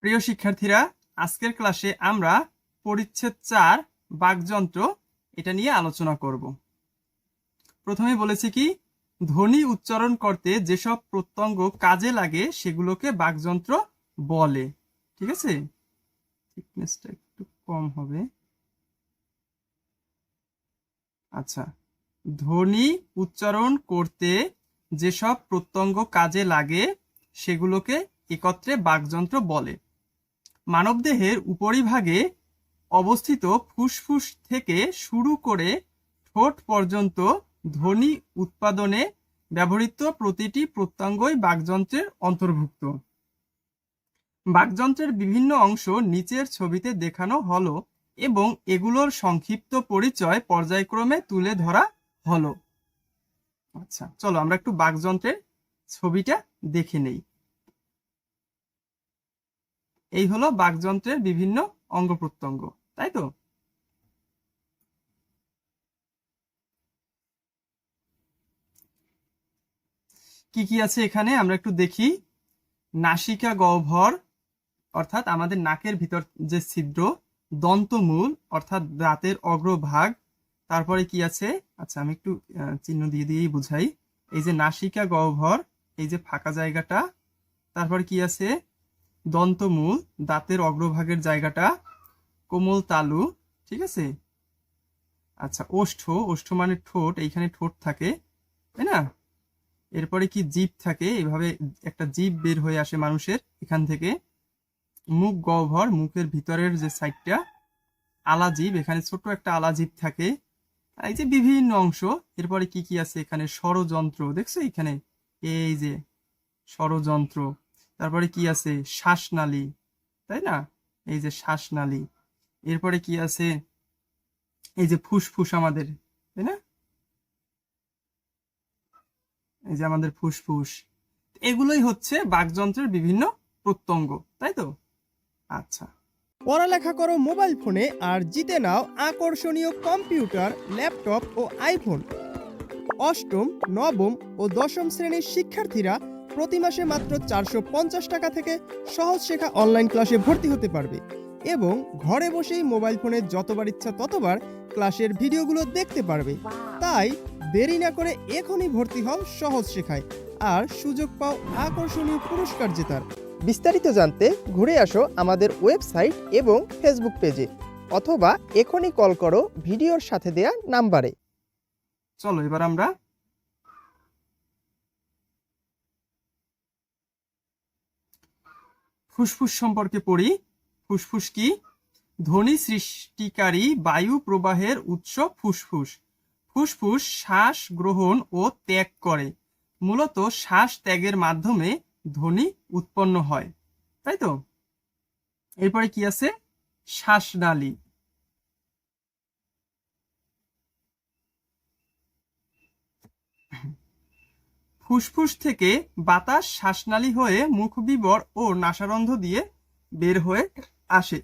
প্রিয় শিক্ষার্থীরা, আজকের ক্লাসে আমরা পরিচ্ছেদ চার, বাকযন্ত্র এটা নিয়ে আলোচনা করব। প্রথমে বলেছি কি, ধ্বনি উচ্চারণ করতে যেসব প্রত্যঙ্গ কাজে লাগে সেগুলোকে বাকযন্ত্র বলে। ঠিক আছে? একটু কম হবে। আচ্ছা ধ্বনি উচ্চারণ করতে যেসব প্রত্যঙ্গ কাজে লাগে সেগুলোকে একত্রে বাকযন্ত্র বলে। মানবদেহের উপরিভাগে অবস্থিত ফুসফুস থেকে শুরু করে ঠোঁট পর্যন্ত ধ্বনি উৎপাদনে ব্যবহৃত প্রতিটি প্রত্যঙ্গই বাকযন্ত্রের অন্তর্ভুক্ত। বাকযন্ত্রের বিভিন্ন অংশ নিচের ছবিতে দেখানো হলো এবং এগুলোর সংক্ষিপ্ত পরিচয় পর্যায়ক্রমে তুলে ধরা হলো। আচ্ছা চলো আমরা একটু বাকযন্ত্রের ছবিটা দেখে নেই। এই হলো বাকযন্ত্রের বিভিন্ন অঙ্গ প্রত্যঙ্গ, তাই তো? কি কি আছে এখানে? আমরা একটু দেখি। নাসিকা গহ্বর, অর্থাৎ আমাদের নাকের ভিতর যে ছিদ্র, দন্তমূল, অর্থাৎ দাঁতের অগ্রভাগ। তারপরে কি আছে? আচ্ছা আমি একটু চিহ্ন দিয়ে দিয়েই বুঝাই। এই যে নাসিকা গহ্বর, এই যে ফাঁকা জায়গাটা, তারপরে কি আছে? দন্তমূল, দাঁতের অগ্রভাগের জায়গাটা কোমল তালু, ঠিক আছে? আচ্ছা ওষ্ঠ ওষ্ঠ মানে ঠোঁট, এইখানে ঠোঁট থাকে, তাই না? এরপরে কি জীব থাকে? এভাবে একটা জীব বের হয়ে আসে মানুষের এখান থেকে। মুখ গহ্বর, মুখের ভিতরের যে সাইডটা আলাজিভ এখানে ছোট একটা আলাজিভ থাকে। এই যে বিভিন্ন অংশ, এরপরে কি কি আছে? এখানে ষড়যন্ত্র, দেখছ এখানে এই যে ষড়যন্ত্র। তারপরে কি আছে? শ্বাসনালী, তাই না? এই যে শ্বাসনালী। এরপরে কি আছে? এই যে ফুসফুস আমাদের, তাই না? এই যে আমাদের ফুসফুস। এগুলোই হচ্ছে বাকযন্ত্রের বিভিন্ন প্রত্যঙ্গ, তাই তো? আচ্ছা। পড়ালেখা করো মোবাইল ফোনে আর জিতে নাও আকর্ষণীয় কম্পিউটার, ল্যাপটপ ও আইফোন। অষ্টম, নবম ও দশম শ্রেণির শিক্ষার্থীরা প্রতি মাসে মাত্র চারশো পঞ্চাশ টাকা থেকে সহজ শেখা অনলাইন ক্লাসে ভর্তি হতে পারবে। এবং ঘরে বসেই মোবাইল ফোনে যতবার ইচ্ছা ততবার ক্লাসের ভিডিওগুলো দেখতে পারবে। তাই দেরি না করে এখনই ভর্তি হও সহজ শেখায়। আর সুযোগ পাও আকর্ষণীয় পুরস্কার জেতার। বিস্তারিত জানতে ঘুরে আসো আমাদের ওয়েবসাইট এবং ফেসবুক পেজে অথবা এখনই কল করো ভিডিওর সাথে দেয়া নাম্বারে চলো, এবার আমরা ফুসফুস সম্পর্কে পড়ি। ফুসফুস কি? ধ্বনি সৃষ্টিকারী বায়ু প্রবাহের উৎস ফুসফুস। ফুসফুস শ্বাস গ্রহণ ও ত্যাগ করে। মূলত শ্বাস ত্যাগের মাধ্যমে ধ্বনি উৎপন্ন হয়। তাই তো? এরপরে কি আছে? শ্বাসনালী। ফুসফুস থেকে বাতাস শ্বাসনালী হয়ে মুখবিবর ও নাসারন্ধ দিয়ে বের হয়ে আসে।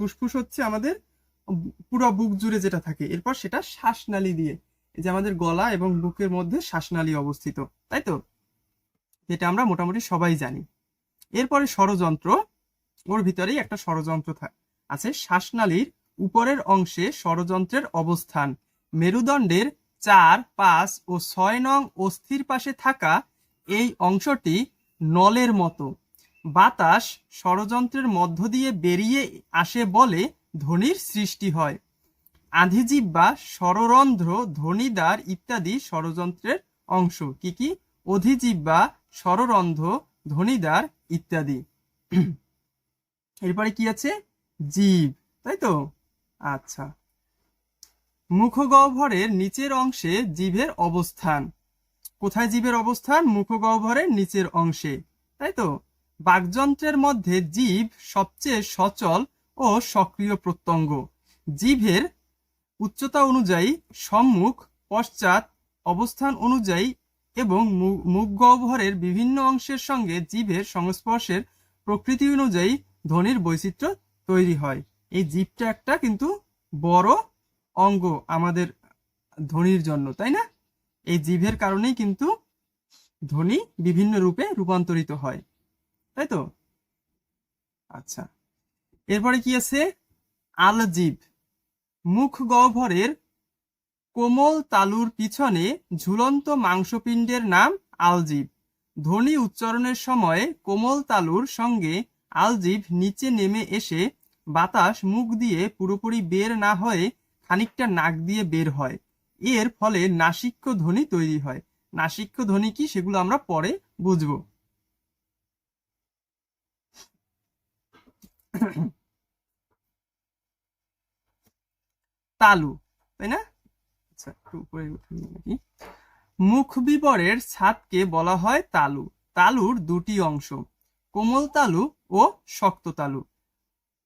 ফুসফুস হচ্ছে আমাদের পুরো বুক জুড়ে যেটা থাকে, এরপর সেটা শ্বাসনালী দিয়ে, এই যে আমাদের গলা এবং বুকের মধ্যে শ্বাসনালী অবস্থিত, তাই তো? যেটা আমরা মোটামুটি সবাই জানি। এরপরে ষড়যন্ত্র, ওর ভিতরেই একটা ষড়যন্ত্র আছে। শ্বাসনালীর উপরের অংশে ষড়যন্ত্রের অবস্থান। মেরুদণ্ডের চার, পাঁচ ও ছয় নং অস্থির পাশে থাকা এই অংশটি নলের মতো। বাতাস ষড়যন্ত্রের মধ্য দিয়ে বেরিয়ে আসে বলে ধ্বনির সৃষ্টি হয়। আধিজিহ্বা স্বররন্ধ্র ধ্বনিদ্বার ইত্যাদি ষড়যন্ত্রের অংশ। কি কি? অধিজিহ্বা স্বররন্ধ্র ধ্বনিদ্বার ইত্যাদি। এরপরে কি আছে? জীব। তাই তো? আচ্ছা। মুখগহ্বরের নিচের অংশে জীবের অবস্থান। কোথায় জীবের অবস্থান? মুখগহ্বরের নিচের অংশে। তাই তো? বাকযন্ত্রের মধ্যে জীব সবচেয়ে সচল ও সক্রিয় প্রত্যঙ্গ। জীবের উচ্চতা অনুযায়ী সম্মুখ, পশ্চাৎ অবস্থান অনুযায়ী এবং মুখগহ্বরের বিভিন্ন অংশের সঙ্গে জিভের সংস্পর্শের প্রকৃতি অনুযায়ী ধ্বনির বৈচিত্র্য তৈরি হয়। এই জীবটা একটা কিন্তু বড় অঙ্গ আমাদের ধ্বনির জন্য, তাই না? এই জিভের কারণেই কিন্তু ধ্বনি বিভিন্ন রূপে রূপান্তরিত হয়, তাই তো? আচ্ছা এরপরে কি আছে? আলজিভ মুখ গহ্বরের কোমল তালুর পিছনে ঝুলন্ত মাংসপিণ্ডের নাম আলজিভ ধ্বনি উচ্চারণের সময় কোমল তালুর সঙ্গে আলজিভ নিচে নেমে এসে বাতাস মুখ দিয়ে পুরোপুরি বের না হয়ে খানিকটা নাক দিয়ে বের হয়। এর ফলে নাসিক্য ধ্বনি তৈরি হয়। নাসিক্য ধ্বনি কি সেগুলো আমরা পরে বুঝব। তালু, তাই না? আচ্ছা একটু উপরে নাকি? মুখ বিবরের ছাদকে বলা হয় তালু। তালুর দুটি অংশ, কোমল তালু ও শক্ত তালু।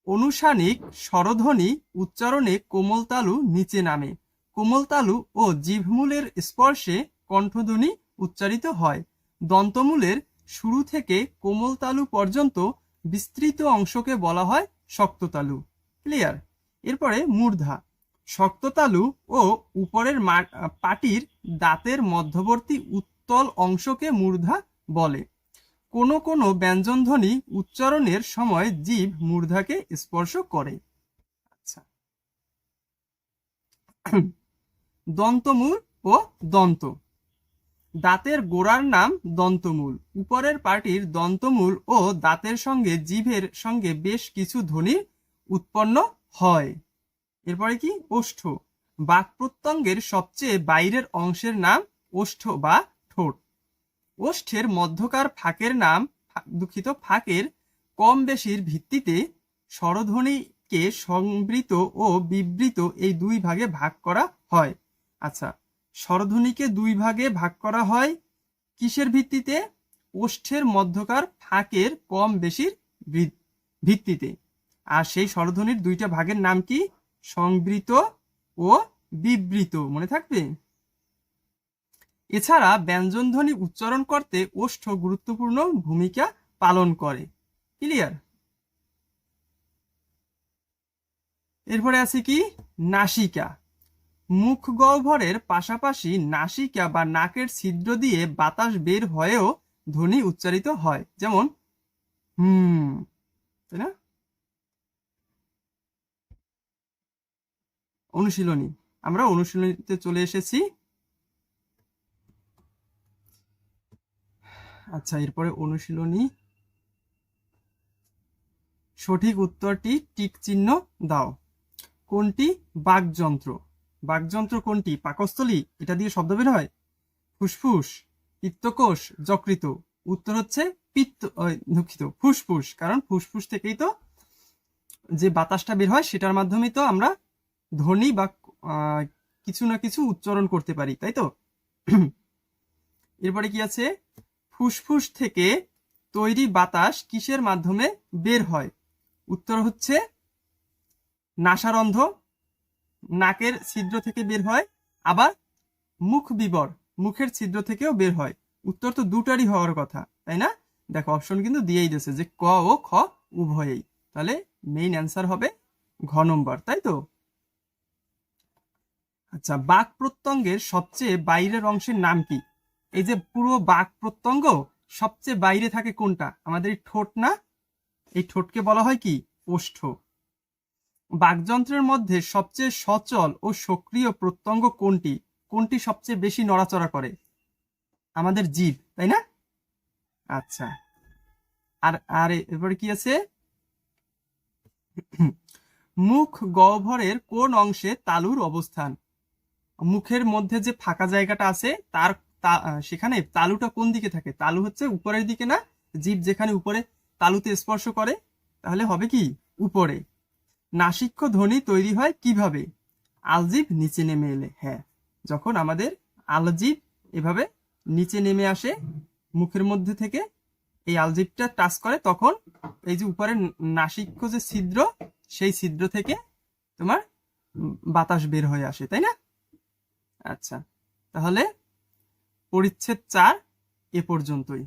অনুসানিক স্বরধ্বনি উচ্চারণে কোমল তালু নিচে নামে। কোমল তালু ও জিভমূলের স্পর্শে কণ্ঠধ্বনি উচ্চারিত হয়। দন্তমূলের শুরু থেকে কোমল তালু পর্যন্ত বিস্তৃত অংশকে বলা হয় শক্ত তালু ক্লিয়ার? এরপরে মূর্ধা। শক্ত তালু ও উপরের পাটির দাঁতের মধ্যবর্তী উত্তল অংশকে মূর্ধা বলে। কোনো কোনো ব্যঞ্জনধ্বনি উচ্চারণের সময় জীব মূর্ধাকে স্পর্শ করে। আচ্ছা। দন্তমূল ও দন্ত। দাঁতের গোড়ার নাম দন্তমূল। উপরের পাটির দন্তমূল ও দাঁতের সঙ্গে জিভের সঙ্গে বেশ কিছু ধ্বনি উৎপন্ন হয়। এরপরে কি? ওষ্ঠ। বাক প্রত্যঙ্গের সবচেয়ে বাইরের অংশের নাম ওষ্ঠ বা ওষ্ঠের মধ্যকার ফাঁকের নাম দুঃখিত, ফাঁকের কম বেশির ভিত্তিতে স্বরধ্বনিকে সংবৃত ও বিবৃত এই দুই ভাগে ভাগ করা হয়। আচ্ছা স্বরধ্বনিকে দুই ভাগে ভাগ করা হয়। কিসের ভিত্তিতে? ওষ্ঠের মধ্যকার ফাঁকের কম বেশির ভিত্তিতে। আর সেই স্বরধ্বনির দুইটা ভাগের নাম কি? সংবৃত ও বিবৃত। মনে থাকবে? এছাড়া ব্যঞ্জনধ্বনি উচ্চারণ করতে ওষ্ঠ গুরুত্বপূর্ণ ভূমিকা পালন করে। ক্লিয়ার এরপরে আছে কি? নাসিকা। মুখ গহ্বরের পাশাপাশি নাসিকা বা নাকের ছিদ্র দিয়ে বাতাস বের হয়েও ধ্বনি উচ্চারিত হয়। যেমন, হুম, তাই না? অনুশীলনী। আমরা অনুশীলনীতে চলে এসেছি। আচ্ছা এরপরে অনুশীলনী। সঠিক উত্তরটি টিক চিহ্ন দাও। কোনটি? বাকযন্ত্র। বাকযন্ত্র কোনটি? পাকস্থলী? এটা দিয়ে শব্দ বের হয়? ফুসফুস, পিত্তকোষ যকৃত উত্তর হচ্ছে পিত্ত দুঃখিত, ফুসফুস, কারণ ফুসফুস থেকেই তো যে বাতাসটা বের হয় সেটার মাধ্যমেই তো আমরা ধ্বনি বা কিছু না কিছু উচ্চারণ করতে পারি, তাই তো? এরপরে কি আছে? ফুসফুস থেকে তৈরি বাতাস কিসের মাধ্যমে বের হয়? উত্তর হচ্ছে, নাসারন্ধ, নাকের ছিদ্র থেকে বের হয়, আবার মুখ বিবর, মুখের ছিদ্র থেকেও বের হয়। উত্তর তো দুটারই হওয়ার কথা, তাই না? দেখো, অপশন কিন্তু দিয়েই দিয়েছে যে ক ও খ উভয়েই। তাহলে মেইন অ্যান্সার হবে ঘ নম্বর, তাই তো? আচ্ছা বাক প্রত্যঙ্গের সবচেয়ে বাইরের অংশের নাম কি? এই যে পুরো বাক প্রত্যঙ্গ, সবচেয়ে বাইরে থাকে কোনটা? আমাদের এই ঠোঁট না? এই ঠোঁটকে বলা হয় কি? ওষ্ঠ। বাকযন্ত্রের মধ্যে সবচেয়ে সচল ও সক্রিয় প্রত্যঙ্গ কোনটি? কোনটি সবচেয়ে বেশি নড়াচড়া করে? আমাদের জীব, তাই না? আচ্ছা। আর আর এরপরে কি আছে? মুখ গহ্বরের কোন অংশে তালুর অবস্থান? মুখের মধ্যে যে ফাঁকা জায়গাটা আছে, তার তা- সেখানে তালুটা কোন দিকে থাকে? তালু হচ্ছে উপরের দিকে না? জীব যেখানে উপরে তালুতে স্পর্শ করে, তাহলে হবে কি? উপরে। নাসিক্য ধ্বনি তৈরি হয় কীভাবে? আলজিভ নিচে নেমে এলে হ্যাঁ। যখন আমাদের আলজিভ এভাবে নিচে নেমে আসে, মুখের মধ্যে থেকে এই আলজিভটা টাচ করে, তখন এই যে উপরে নাসিক্য যে ছিদ্র, সেই ছিদ্র থেকে তোমার বাতাস বের হয়ে আসে, তাই না? আচ্ছা। তাহলে পরিচ্ছেদ চার এ পর্যন্তই।